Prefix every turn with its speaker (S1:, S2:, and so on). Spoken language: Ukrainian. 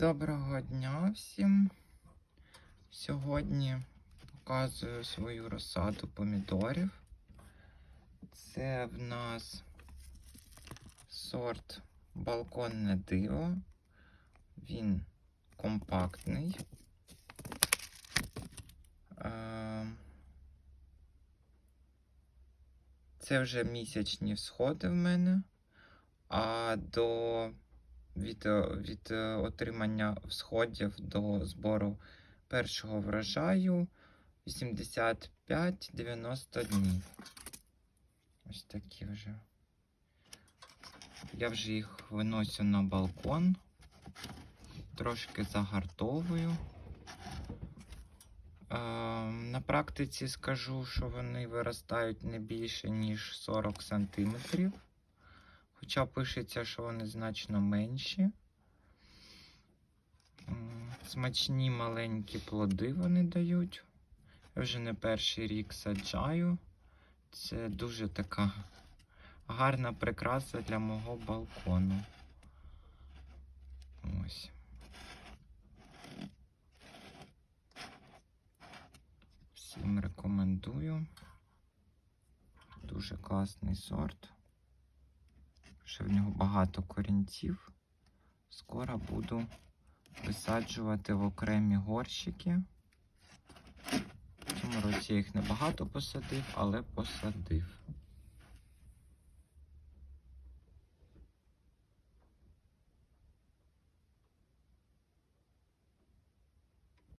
S1: Доброго дня всім. Сьогодні показую свою розсаду помідорів. Це в нас сорт балконне диво. Він компактний. Е, Це вже місячні всходи в мене. А до від, е, від е, отримання всходів до збору першого врожаю 85-90 днів. Ось такі вже. Я вже їх виносю на балкон, трошки загартовую. Е, на практиці скажу, що вони виростають не більше, ніж 40 сантиметрів. Хоча пишеться, що вони значно менші. Смачні маленькі плоди вони дають. Я вже не перший рік саджаю. Це дуже така гарна прикраса для мого балкону. Ось. Всім рекомендую. Дуже класний сорт. Ще в нього багато корінців. Скоро буду висаджувати в окремі горщики. В цьому році я їх небагато посадив, але посадив.